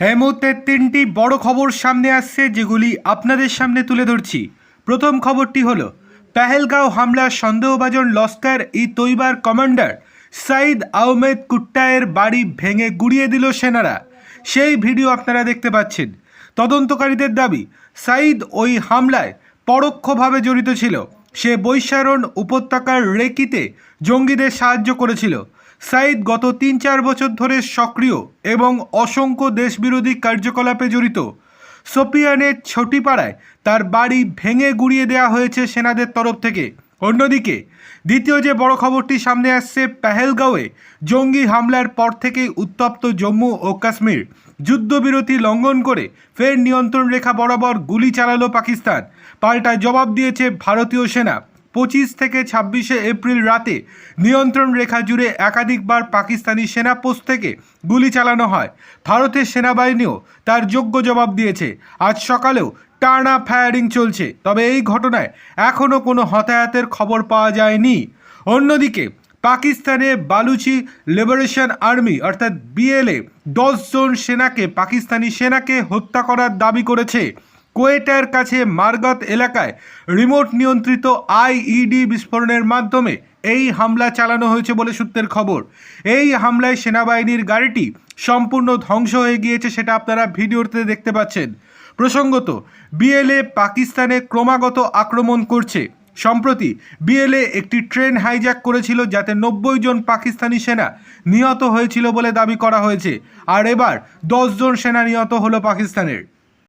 এই তিনটি বড় খবর সামনে আসছে যেগুলি আপনাদের সামনে তুলে ধরছি। প্রথম খবরটি হল, পেহেলগাঁও হামলার সন্দেহভাজন লস্কার ই তৈবার কমান্ডার সাইদ আহমেদ কুট্টায়ের বাড়ি ভেঙে গুড়িয়ে দিল সেনারা। সেই ভিডিও আপনারা দেখতে পাচ্ছেন। তদন্তকারীদের দাবি সাইদ ওই হামলায় পরোক্ষভাবে জড়িত ছিল। সে বৈশারণ উপত্যকার রেকিতে জঙ্গিদের সাহায্য করেছিল। সাইদ গত তিন চার বছর ধরে সক্রিয় এবং অসংখ্য দেশবিরোধী কার্যকলাপে জড়িত। সোপিয়ানের ছটিপাড়ায় তার বাড়ি ভেঙে গুড়িয়ে দেওয়া হয়েছে সেনাদের তরফ থেকে। অন্যদিকে, দ্বিতীয় যে বড় খবরটি সামনে আসছে, পেহেলগাঁওয়ে জঙ্গি হামলার পর থেকেই উত্তপ্ত জম্মু ও কাশ্মীর। যুদ্ধবিরতি লঙ্ঘন করে ফের নিয়ন্ত্রণ রেখা বরাবর গুলি চালালো পাকিস্তান। পাল্টা জবাব দিয়েছে ভারতীয় সেনা। পঁচিশ থেকে ছাব্বিশে এপ্রিল রাতে নিয়ন্ত্রণ রেখা জুড়ে একাধিকবার পাকিস্তানি সেনা পোস্ট থেকে গুলি চালানো হয়। ভারতের সেনাবাহিনীও তার যোগ্য জবাব দিয়েছে। আজ সকালেও টানা ফায়ারিং চলছে, তবে এই ঘটনায় এখনও কোনো হতাহতের খবর পাওয়া যায়নি। অন্যদিকে, পাকিস্তানে বালুচি লিবারেশন আর্মি অর্থাৎ বিএলএ দশজন সেনাকে পাকিস্তানি সেনাকে হত্যা করার দাবি করেছে। কোয়েটার কাছে মার্গত এলাকায় রিমোট নিয়ন্ত্রিত আইইডি বিস্ফোরণের মাধ্যমে এই হামলা চালানো হয়েছে বলে সূত্রের খবর। এই হামলায় সেনাবাহিনীর গাড়িটি সম্পূর্ণ ধ্বংস হয়ে গিয়েছে সেটা আপনারা ভিডিওতে দেখতে পাচ্ছেন। প্রসঙ্গত, বিএলএ পাকিস্তানে ক্রমাগত আক্রমণ করছে। সম্প্রতি, বিএলএ একটি ট্রেন হাইজ্যাক করেছিল যাতে নব্বই জন পাকিস্তানি সেনা নিহত হয়েছিল বলে দাবি করা হয়েছে। আর এবার দশজন সেনা নিহত হলো পাকিস্তানের।